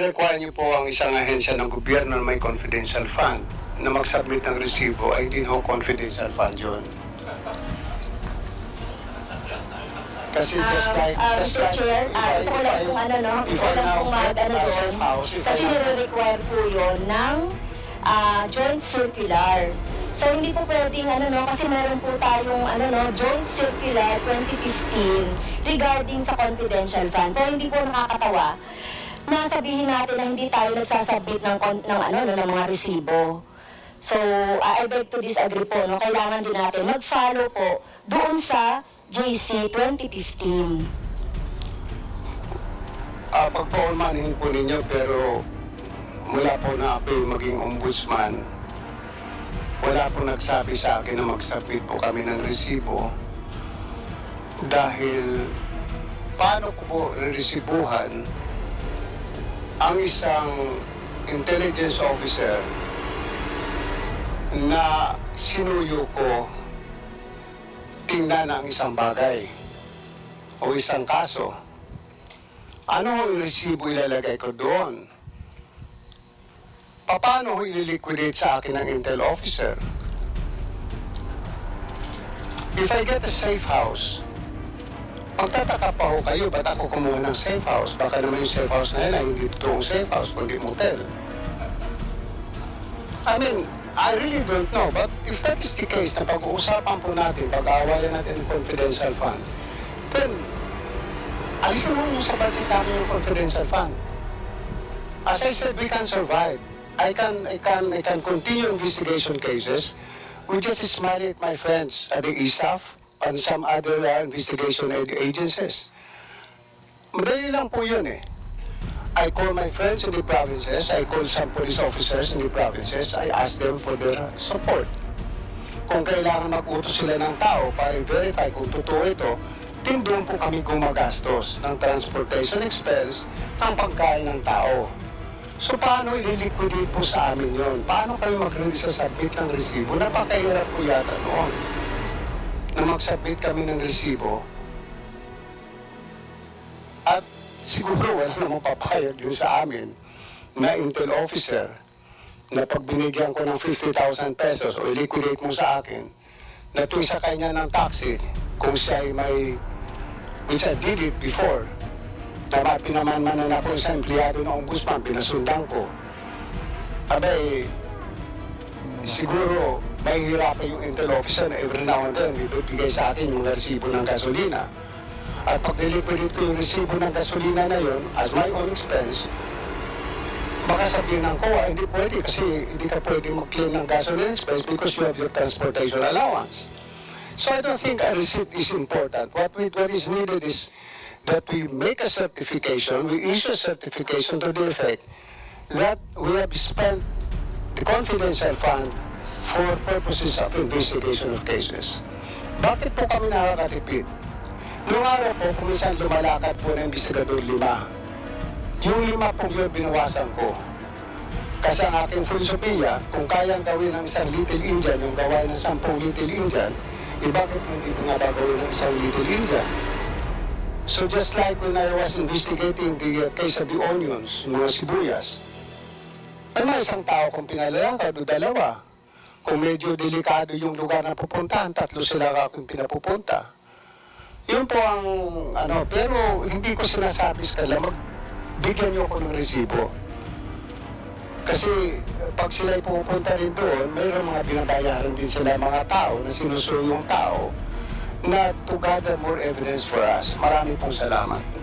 Require niyo po ang isang ahensya ng gobyerno na may confidential fund na mag-submit ng resibo ay din ho confidential fund yun. Kasi just like, Ah, just Mr. like, Chair, if ah, I- gusto ko if I- ano, no? if Gusto I now get ano a safe house, if I Kasi now- nire-require po yun ng ah, joint circular. So, hindi po pwedeng, ano, no? Kasi meron po tayong, ano, no? Joint circular 2015 regarding sa confidential fund. Pero hindi po nakakatawa na sabihin natin na hindi tayo nagsasubmit ng, ng, ano, no, ng mga resibo. So, ah, I beg to disagree po, no? Kailangan din natin mag-follow po doon sa JC 2015. Ah, pagpaulmanin po ninyo pero mula po na ako yung maging ombudsman, wala po nagsabi sa akin na mag-submit po kami ng resibo dahil paano ko po resibuhan ang isang intelligence officer na sinuyo ko tingnan ang isang bagay o isang kaso. Ano ang resibo ilalagay ko doon? Paano ko ililiquidate sa akin ng intel officer? If I get a safe house, magtataka pa ho kayo, ba't ako kumuha ng safe house? Baka naman yung safe house na yan ay hindi totoong safe house, kundi motel. I mean, I really don't know. But if that is the case, na pag-uusapan po natin, pag-aawayan natin ng confidential fund, then alisin mo yung sa budget namin yung confidential fund. As I said, we can survive. I can, I can, I can continue investigation cases. We just smile at my friends at the ISAF and some other uh, investigation ag- agencies. Madali lang po yun eh. I call my friends in the provinces, I call some police officers in the provinces, I ask them for their support. Kung kailangan mag-utos sila ng tao para i-verify kung totoo ito, din doon po kami gumagastos ng transportation expense ng pagkain ng tao. So paano ililiquidate po sa amin yon? Paano kami mag-release sa submit ng resibo? Napakahirap po yata noon na mag-submit kami ng resibo at siguro wala namang papayag din sa amin na intel officer na pag binigyan ko ng 50,000 pesos o i-liquidate mo sa akin, na tuwing sa kanya ng taxi, kung siya ay may, which I did it before, na pinamanmanan na po isang empleyado ng ombudsman, pinasundan ko. Abay, siguro may hirapan yung intel officer na every now and then bibigay sa akin yung resibo ng gasolina. At pag niliquidate ko yung resibo ng gasolina na yun, as my own expense, baka sabihin ng COA, hindi pwede kasi hindi ka pwede mag-claim ng gasoline expense because you have your transportation allowance. So I don't think a receipt is important. What, we, what is needed is that we make a certification, we issue a certification to the effect that we have spent the confidential fund for purposes of investigation of cases. Bakit po kami nakakatipid? Noong araw po, kung minsan lumalakad po ng investigador lima, yung lima po yun binawasan ko. Kasi ang aking filosofia, kung kayang gawin ng isang Little Indian yung gawain ng sampung Little Indian, eh bakit hindi ko nga gagawin ng isang Little Indian? So just like when I was investigating the uh, case of the onions, mga sibuyas, may isang tao kung pinalayakad o dalawa. Kung medyo delikado yung lugar na pupuntahan, tatlo sila aking pinapupunta. Yun po ang ano, pero hindi ko sinasabi sa kanila, magbigyan niyo ako ng resibo. Kasi pag sila pupunta rin doon, mayroong mga binabayaran din sila mga tao na sinusuyo yung tao na to gather more evidence for us. Marami pong salamat.